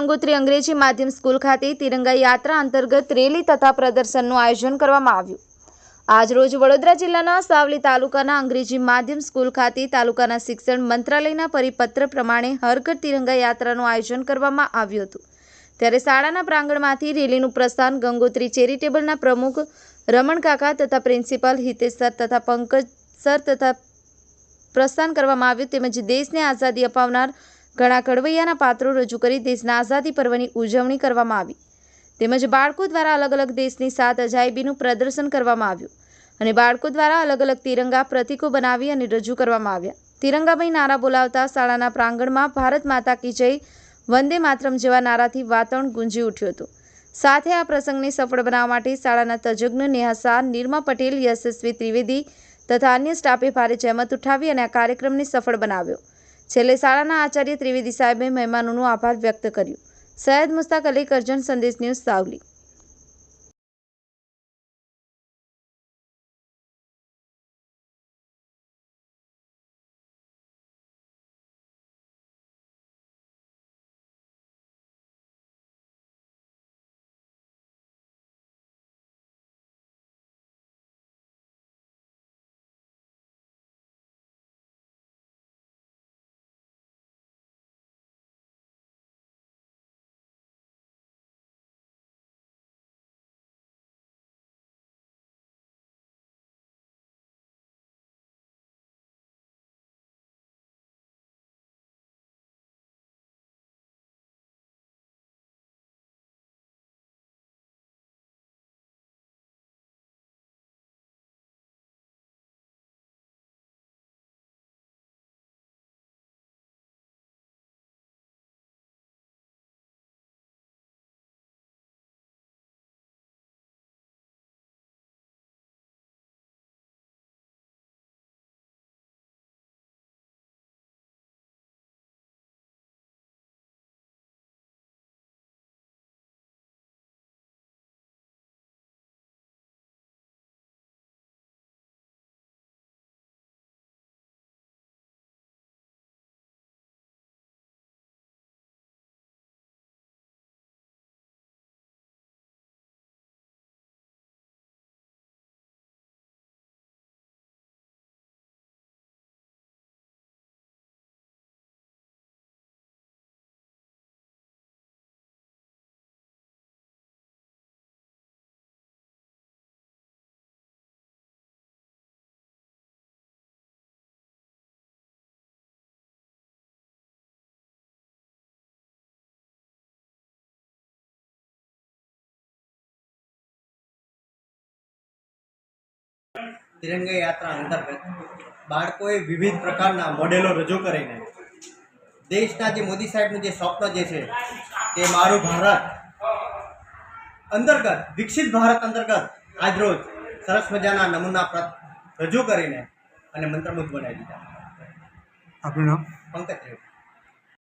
ગંગોત્રી અંગ્રેજી માધ્યમ સ્કૂલ ખાતે તિરંગા યાત્રા અંતર્ગત રેલી તથા પ્રદર્શનનું આયોજન કરવામાં આવ્યું. આજરોજ વડોદરા જિલ્લાના સાવલી તાલુકાના અંગ્રેજી માધ્યમ સ્કૂલ ખાતે તાલુકાના શિક્ષણ મંત્રાલયના પરિપત્ર પ્રમાણે હરઘર તિરંગા યાત્રાનું આયોજન કરવામાં આવ્યું હતું. ત્યારે શાળાના પ્રાંગણમાંથી રેલીનું પ્રસ્થાન ગંગોત્રી ચેરિટેબલના પ્રમુખ રમણ કાકા તથા પ્રિન્સિપાલ હિતેશ સર તથા પંકજ સર તથા પ્રસ્થાન કરવામાં આવ્યું તેમજ દેશને આઝાદી અપાવનાર ઘણા ઘડવૈયાના પાત્રો રજૂ કરી દેશના આઝાદી પર્વની ઉજવણી કરવામાં આવી. તેમજ બાળકો દ્વારા અલગ અલગ દેશની સાત અજાયબીનું પ્રદર્શન કરવામાં આવ્યું અને બાળકો દ્વારા અલગ અલગ તિરંગા પ્રતીકો બનાવી અને રજૂ કરવામાં આવ્યા. તિરંગાભાઈ નારા બોલાવતા શાળાના પ્રાંગણમાં ભારત માતા કી જય, વંદે માતરમ જેવા નારાથી વાતાવરણ ગુંજી ઉઠ્યું હતું. સાથે આ પ્રસંગને સફળ બનાવવા માટે શાળાના તજજ્ઞ નેહા શાહ નિર્મા પટેલ, યશસ્વી ત્રિવેદી તથા અન્ય સ્ટાફે ભારે જહેમત ઉઠાવી અને આ કાર્યક્રમને સફળ બનાવ્યો. છેલ્લે શાળાના આચાર્ય ત્રિવેદી સાહેબે મહેમાનોનો આભાર વ્યક્ત કર્યો. સૈયદ મુસ્તાક અલી કરજણ સંદેશ ન્યૂઝ સાવલી. તિરંગા યાત્રા અંતર્ગત બાળકોએ વિવિધ પ્રકારના મોડેલો રજૂ કરીને દેશના જે મોદી સાહેબનું જે સ્વપ્ન જે છે તે મારું ભારત અંતર્ગત વિકસિત ભારત અંતર્ગત આજરોજ સરસ મજાના નમૂના રજૂ કરીને અને મંત્રમુગ્ધ બનાવી દીધા. આપણું નામ? પંકજ ત્રિવેદી